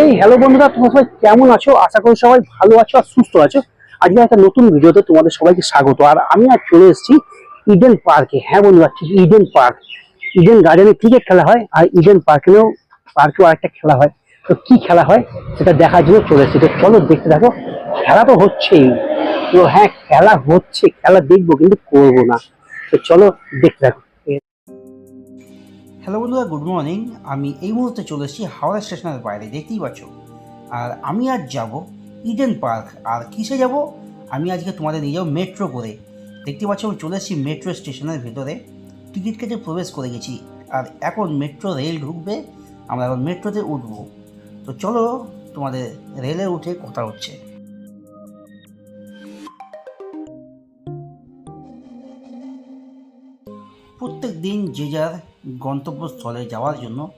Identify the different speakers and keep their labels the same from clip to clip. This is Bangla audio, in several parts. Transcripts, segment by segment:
Speaker 1: এই হ্যালো বন্ধুরা, তোমরা সবাই কেমন আছো? আশা করি সবাই ভালো আছো আর সুস্থ আছো। আজকে একটা নতুন ভিডিওতে তোমাদের সবাইকে স্বাগত। আর আমি আজ চলে এসেছি ইডেন পার্কে হ্যাঁ বন্ধুরা, ঠিক ইডেন পার্ক ইডেন গার্ডেনে ক্রিকেট খেলা হয় আর ইডেন পার্কেও পার্কেও আরেকটা খেলা হয়। তো কি খেলা হয় সেটা দেখার জন্য চলে এসেছি। তো চলো দেখতে দেখো খেলা তো হচ্ছেই। তো হ্যাঁ খেলা হচ্ছে, খেলা দেখব কিন্তু করব না। তো চলো দেখতে দেখো
Speaker 2: হ্যালো বন্ধুরা গুড মর্নিং আমি এই মুহূর্তে চলে এসেছি হাওড়া স্টেশনের বাইরে, দেখতেই পাচ্ছ। আর আমি আজ যাব ইডেন পার্ক আর কিসে যাব? আমি আজকে তোমাদের নিয়ে যাব মেট্রো করে। দেখতে পাচ্ছ, আমি চলে এসেছি মেট্রো স্টেশনের ভেতরে। টিকিট কেটে প্রবেশ করে গেছি। আর এখন মেট্রো রেল ঢুকবে। আমরা এখন মেট্রোতে উঠবো। তো চলো, তোমাদের রেলে উঠে কথা হচ্ছে। প্রত্যেক দিন যে যার গন্তব্যস্থলে যাওয়ার জন্য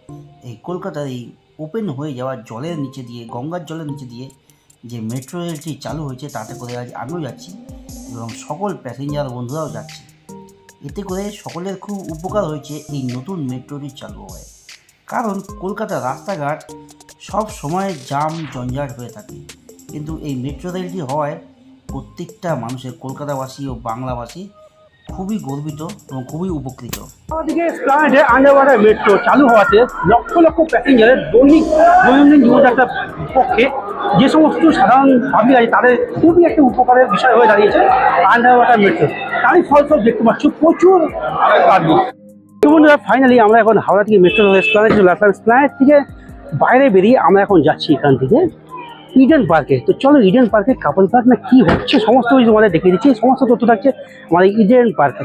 Speaker 2: এই কলকাতার এই ওপেন হয়ে যাওয়া জলের নিচে দিয়ে, গঙ্গার জলের নিচে দিয়ে যে মেট্রো রেলটি চালু হয়েছে, তাতে করে আজ আমিও যাচ্ছি এবং সকল প্যাসেঞ্জার বন্ধুরাও যাচ্ছে। এতে করে সকলের খুব উপকার হয়েছে এই নতুন মেট্রোটি চালু হয়ে কারণ কলকাতার রাস্তাঘাট সব সময় জাম, জঞ্জাট হয়ে থাকে। কিন্তু এই মেট্রো রেলটি হওয়ায় প্রত্যেকটা মানুষের কলকাতাবাসী ও বাংলাভাষী খুবই গর্বিত এবং খুবই উপকৃত।
Speaker 1: মেট্রো চালু হওয়াতে লক্ষ লক্ষ প্যাসেঞ্জারের দৈনিক দৈনন্দিন জীবনযাত্রার পক্ষে যে সমস্ত সাধারণ ভাবি আছে, তাদের খুবই একটা উপকারের বিষয় হয়ে দাঁড়িয়েছে আন্ডার ওয়াটার মেট্রো তারই ফলস্বরূপ দেখতে পাচ্ছ প্রচুর পাবলিক বন্ধুরা ফাইনালি আমরা এখন হাওড়া থেকে মেট্রো প্ল্যানেট চলে থেকে বাইরে বেরিয়ে আমরা এখন যাচ্ছি এখান থেকে। ইডেন পার্কে তো চলো ইডেন পার্কে কাপল পার্ক না কি হচ্ছে, সমস্ত কিছু তোমাদের দেখিয়ে দিচ্ছি, সমস্ত তথ্য থাকছে আমাদের ইডেন পার্কে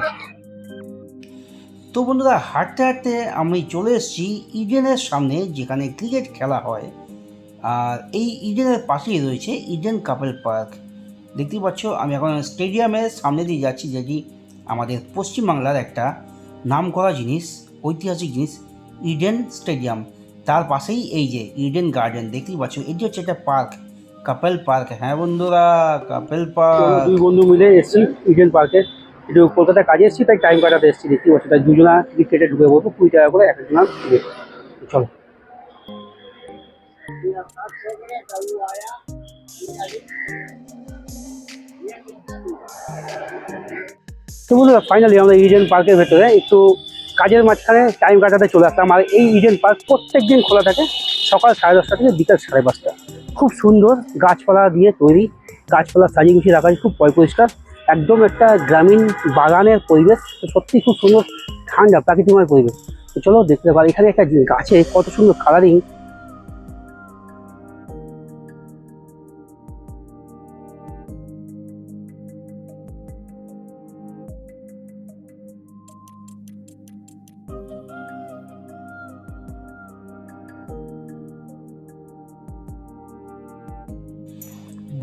Speaker 2: তো বন্ধুরা, হাঁটতে হাঁটতে আমি চলে এসেছি ইডেনের সামনে, যেখানে ক্রিকেট খেলা হয়। আর এই ইডেনের পাশেই রয়েছে ইডেন কাপেল পার্ক দেখতেই পাচ্ছ, আমি এখন স্টেডিয়ামের সামনে দিয়ে যাচ্ছি, যেটি আমাদের পশ্চিমবাংলার একটা নামকরা জিনিস, ঐতিহাসিক জিনিস ইডেন স্টেডিয়াম তার পাশেই এই যে ইডেন গার্ডেন দেখতেই পাচ্ছ এটি হচ্ছে একটা পার্ক কাপেল পার্ক হ্যাঁ বন্ধুরা কাপেল
Speaker 1: তো
Speaker 2: পার্ক
Speaker 1: দুই বন্ধু মিলে এসেছি ইডেন পার্কে একটু কলকাতায় কাজে এসেছি, তাই টাইম কাটাতে এসেছি। দেখতে পাচ্ছি, তাই দুজনা টিকিট কেটে ঢুকে পড়ব, কুড়ি টাকা করে এক একজনা টিকিট চলো। তো বন্ধুরা ফাইনালি আমরা ইডেন পার্কের ভেতরে একটু কাজের মাঝখানে টাইম কাটাতে চলে আসতাম। আর এই ইডেন পার্ক প্রত্যেক দিন খোলা থাকে সকাল সাড়ে দশটা থেকে বিকাল সাড়ে পাঁচটা। খুব সুন্দর গাছপালা দিয়ে তৈরি। গাছপালা সাজিয়ে গুছিয়ে রাখা খুব পরিষ্কার। একদম একটা গ্রামীণ বাগানের পরিবেশ। সত্যি খুব সুন্দর ঠান্ডা, প্রাকৃতিকময় পরিবেশ। চলো দেখতে পারি, এখানে একটা গাছে কত সুন্দর কালারিং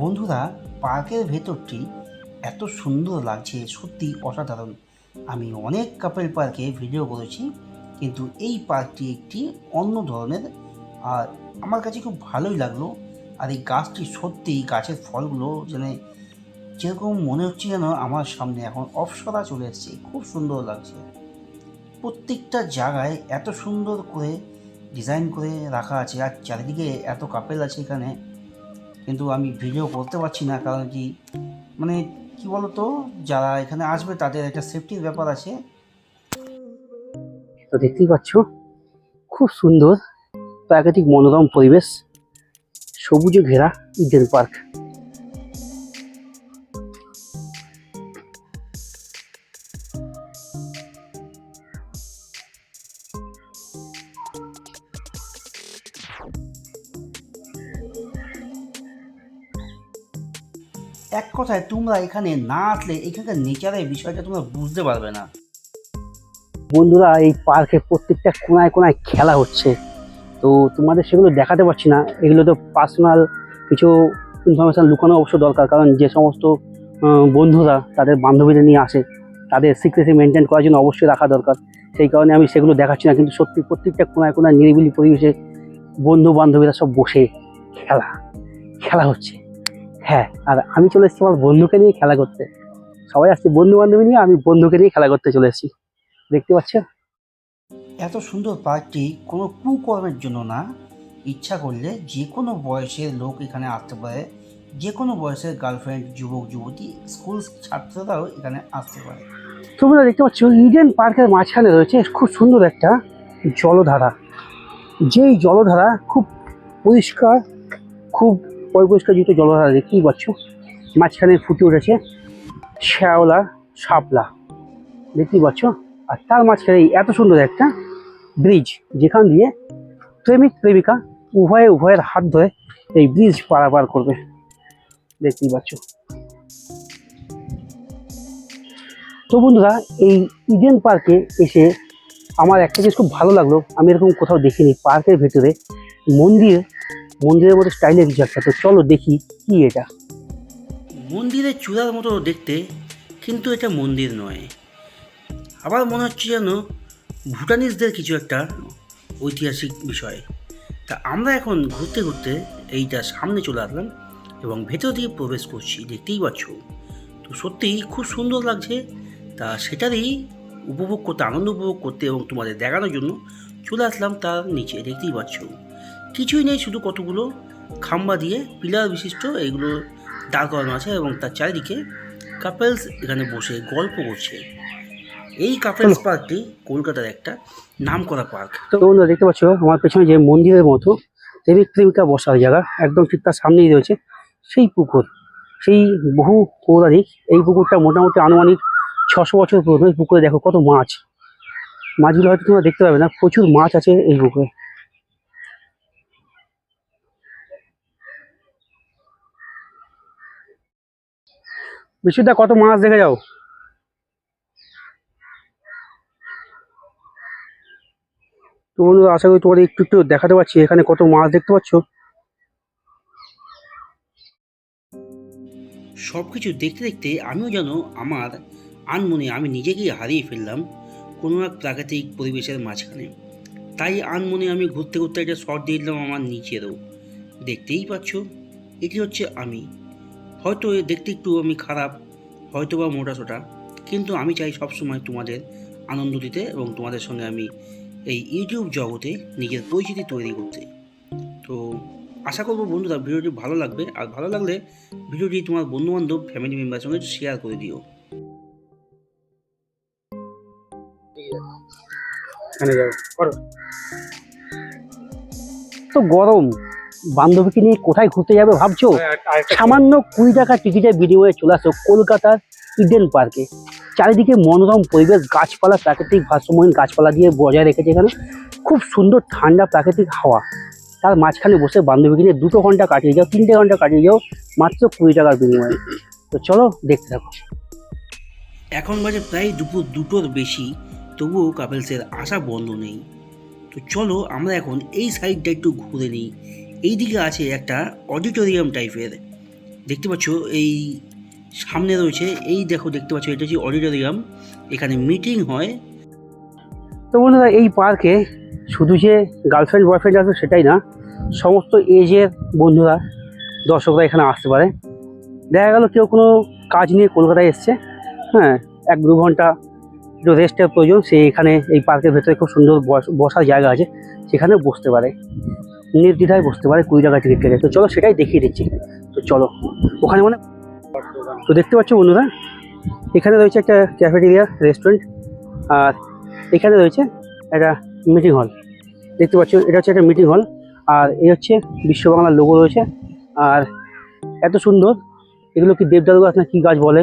Speaker 2: বন্ধুরা, পার্কের ভেতরটি এত সুন্দর লাগছে, সত্যি অসাধারণ। আমি অনেক কাপেল পার্কে ভিডিও করেছি, কিন্তু এই পার্কটি একটি অন্য ধরনের। আর আমার কাছে খুব ভালোই লাগল, আর এই গাছটি সত্যি গাছের ফলগুলো যেন যেরকম মনে হচ্ছে যেন আমার সামনে এখন অপসরা চলে এসছে, খুব সুন্দর লাগছে। প্রত্যেকটা জায়গায় এত সুন্দর করে ডিজাইন করে রাখা আছে, আর চারিদিকে এত কাপেল আছে এখানে। কিন্তু আমি ভিডিও করতে পারছি না, কারণ কি মানে কি বলতো, যারা এখানে আসবে তাদের একটা সেফটির ব্যাপার আছে।
Speaker 1: তো দেখতেই পাচ্ছ, খুব সুন্দর প্রাকৃতিক মনোরম পরিবেশ, সবুজে ঘেরা ইডেন পার্ক।
Speaker 2: এক কথায় তোমরা এখানে না আসলে এখানকার নেচারের বিষয়টা তোমরা বুঝতে পারবে না।
Speaker 1: বন্ধুরা, এই পার্কে প্রত্যেকটা কোনায় কোনায় খেলা হচ্ছে। তো তোমাদের সেগুলো দেখাতে পারছি না। এগুলো তো পার্সোনাল কিছু ইনফরমেশান লুকানো অবশ্য দরকার, কারণ যে সমস্ত বন্ধুরা তাদের বান্ধবীদের নিয়ে আসে, তাদের সিক্রেসি মেনটেন করার জন্য অবশ্যই রাখা দরকার। সেই কারণে আমি সেগুলো দেখাচ্ছি না, কিন্তু সত্যি প্রত্যেকটা কোনায় কোনায় নিরিবিলি পরিবেশে বন্ধু বান্ধবীরা সব বসে খেলা খেলা হচ্ছে। হ্যাঁ আর আমি চলে এসেছি আমার বন্ধুকে নিয়ে খেলা করতে। সবাই আসছে বন্ধু বান্ধবী নিয়ে আমি বন্ধুকে নিয়ে খেলা করতে চলে এসেছি। দেখতে পাচ্ছেন?
Speaker 2: এত সুন্দর পার্কটি কোনো কুকর্মের জন্য না। ইচ্ছা করলে যে কোনো বয়সের লোক এখানে আসতে পারে। যে কোনো বয়সের গার্লফ্রেন্ড যুবক যুবতী স্কুল ছাত্ররাও এখানে আসতে পারে।
Speaker 1: তোমরা দেখতে পাচ্ছ ইডেন পার্কের মাঝখানে রয়েছে খুব সুন্দর একটা জলধারা। যেই জলধারা খুব পরিষ্কার খুব পরিষ্কার যুক্ত জলধারা দেখতেই পাচ্ছ মাঝখানে ফুটে উঠেছে শ্যাওলা শাপলা। দেখতেই পাচ্ছ আর তার মাঝখানে এত সুন্দর একটা ব্রিজ যেখান দিয়ে প্রেমিক, প্রেমিকা উভয়ে উভয়ের হাত ধরে এই ব্রিজ পারাপার করবে। দেখতেই পাচ্ছ তো বন্ধুরা, এই ইডেন পার্কে এসে আমার একটা জিনিস খুব ভালো লাগল। আমি এরকম কোথাও দেখিনি। পার্কের ভেতরে মন্দির মন্দিরের মধ্যে স্টাইলের কিছু একটা। তো চলো দেখি কি এটা।
Speaker 2: মন্দিরের চূড়ার মতো দেখতে কিন্তু এটা মন্দির নয়। আবার মনে হচ্ছে যেন ভুটানিজদের কিছু একটা ঐতিহাসিক বিষয়। তা আমরা এখন ঘুরতে ঘুরতে এইটা সামনে চলে আসলাম এবং ভেতর দিয়ে প্রবেশ করছি, দেখতেই পাচ্ছ। তো সত্যিই খুব সুন্দর লাগছে। তা সেটারই উপভোগ করতে, আনন্দ উপভোগ করতে এবং তোমাদের দেখানোর জন্য চলে আসলাম তার নিচে, দেখতেই পাচ্ছ। কিছুই নেই শুধু কতগুলো খাম্বা দিয়ে পিলার বিশিষ্ট এইগুলো দাঁড় করানো আছে এবং তার চারিদিকে কাপেলস এখানে বসে গল্প করছে। এই কাপেলস পার্কটি কলকাতার একটা নামকরা পার্ক।
Speaker 1: তো বন্ধুরা দেখতে পাচ্ছ আমার পেছনে যে মন্দিরের মতো প্রেমিক প্রেমিকা বসার জায়গা একদম ঠিক তার সামনেই রয়েছে সেই পুকুর। সেই বহু পৌরাণিক এই পুকুরটা মোটামুটি আনুমানিক ছশো বছর পুরনো। এই পুকুরে দেখো কত মাছ। মাছগুলো হয়তো তোমরা দেখতে পাবে না প্রচুর মাছ আছে এই পুকুরে। বিশুদ্ধা কত মাছ দেখে যাও। তো বন্ধুরা, আশা করি তোমাদের একটু একটু দেখাতে পারছি, এখানে কত মাছ দেখতে পাচ্ছ।
Speaker 2: সব কিছু দেখতে দেখতে আমিও যেন আমার আনমনে আমি নিজেকেই হারিয়ে ফেললাম কোনো এক প্রাকৃতিক পরিবেশের মাঝখানে। তাই আনমনে আমি ঘুরতে ঘুরতে একটা শর্ট দিয়ে দিলাম আমার নিচেরও। দেখতেই পাচ্ছ, এটি হচ্ছে আমি। হয়তো দেখতে একটু আমি খারাপ হয়তো বা মোটা সোটা, কিন্তু আমি চাই সবসময় তোমাদের আনন্দ দিতে এবং তোমাদের সঙ্গে আমি এই ইউটিউব জগতে নিজের পরিচিতি তৈরি করতে। তো আশা করব বন্ধুরা ভিডিওটি ভালো লাগবে, আর ভালো লাগলে ভিডিওটি তোমার বন্ধু বান্ধব ফ্যামিলি মেম্বার সঙ্গে শেয়ার করে দিও।
Speaker 1: তো গরম। বান্ধবীকে নিয়ে কোথায় ঘুরতে যাবে ভাবছ? সামান্য কুড়ি টাকা টিকিটের বিনিময়ে চলে আসো কলকাতার ইডেন পার্কে চারিদিকে মনোরম পরিবেশ গাছপালা প্রাকৃতিক ভারসাম্যহীন গাছপালা দিয়ে বজায় রেখেছে এখানে। খুব সুন্দর ঠান্ডা প্রাকৃতিক হাওয়া। তার মাঝখানে বসে বান্ধবীকে নিয়ে দুটো ঘণ্টা কাটিয়ে যাও তিনটে ঘণ্টা কাটিয়ে যাও মাত্র কুড়ি টাকার বিনিময়ে। তো চলো দেখতে থাকো।
Speaker 2: এখন বাজে প্রায় দুপুর দুটোর বেশি তবুও কাপেলসের আসা বন্ধ নেই। তো চলো আমরা এখন এই সাইডটা একটু ঘুরে নিই। এইদিকে আছে একটা অডিটোরিয়াম টাইপের। দেখতে পাচ্ছ, এই সামনে রয়েছে, এই দেখো, দেখতে পাচ্ছ, এটা হচ্ছে অডিটোরিয়াম। এখানে মিটিং হয়।
Speaker 1: তো বন্ধুরা, এই পার্কে শুধু যে গার্লফ্রেন্ড বয়ফ্রেন্ড আছে সেটাই না, সমস্ত এজের বন্ধুরা, দর্শকরা এখানে আসতে পারে। দেখা গেল কেউ কোনো কাজ নিয়ে কলকাতায় এসছে হ্যাঁ এক দু ঘণ্টা একটু রেস্টের প্রয়োজন, সে এখানে এই পার্কের ভেতরে খুব সুন্দর বস- বসার জায়গা আছে, সেখানে বসতে পারে। নির্দ্বিধায় বসতে পারে কুড়ি টাকা টিকিট কেটে। তো চলো সেটাই দেখিয়ে দিচ্ছি। তো চলো, ওখানে মানে তো দেখতে পাচ্ছ বন্ধুরা, এখানে রয়েছে একটা ক্যাফেটেরিয়া রেস্টুরেন্ট আর এখানে রয়েছে একটা মিটিং হল দেখতে পাচ্ছ, এটা হচ্ছে একটা মিটিং হল আর এই হচ্ছে বিশ্ব বাংলার লোগো রয়েছে। আর এত সুন্দর, এগুলো কি দেবদারু গাছ না কি গাছ বলে?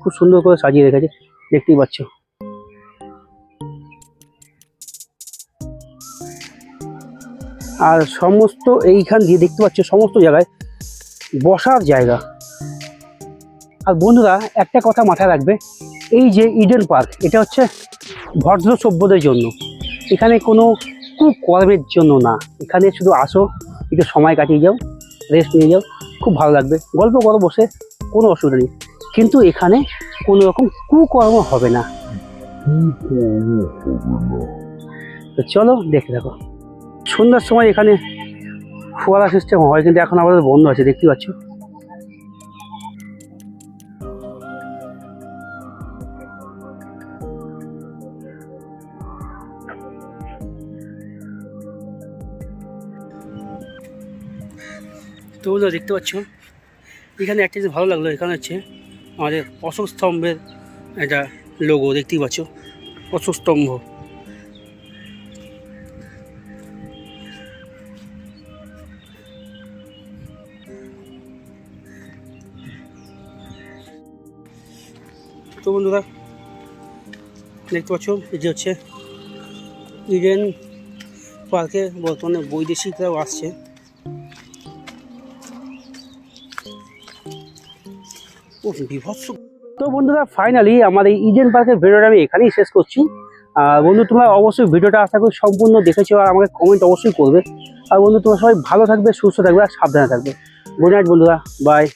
Speaker 1: খুব সুন্দর করে সাজিয়ে রেখেছে, দেখতেই পাচ্ছ। আর সমস্ত এইখান দিয়ে দেখতে পাচ্ছ সমস্ত জায়গায় বসার জায়গা। আর বন্ধুরা একটা কথা মাথায় রাখবে এই যে ইডেন পার্ক এটা হচ্ছে ভদ্র সভ্যদের জন্য। এখানে কোনো কুকর্মের জন্য না। এখানে শুধু আসো একটু সময় কাটিয়ে যাও রেস্ট নিয়ে যাও খুব ভালো লাগবে। গল্প করো বসে কোনো অসুবিধা নেই। কিন্তু এখানে কোনো রকম কুকর্ম হবে না। তো চলো দেখে দেখো। সন্ধ্যার সময় এখানে ফোয়ারা সিস্টেম হয়, কিন্তু এখন আমাদের বন্ধ আছে, দেখতে পাচ্ছ? তো দেখতে পাচ্ছ? এখানে একটা জিনিস ভালো লাগল, এখানে হচ্ছে আমাদের অশোক স্তম্ভের একটা লোগো দেখতেই পাচ্ছ? অশোক স্তম্ভ। তো বন্ধুরা, দেখতে পাচ্ছ, এই যে হচ্ছে ইডেন পার্কে বর্তমানে বৈদেশিকরাও আসছে। তো বন্ধুরা ফাইনালি আমার এই ইডেন পার্কের ভিডিওটা আমি এখানেই শেষ করছি। আর বন্ধু, তোমরা অবশ্যই ভিডিওটা আশা করি সম্পূর্ণ দেখেছ আর আমাকে কমেন্ট অবশ্যই করবে। আর বন্ধু, তোমরা সবাই ভালো থাকবে, সুস্থ থাকবে আর সাবধানে থাকবে। গুড নাইট বন্ধুরা। বাই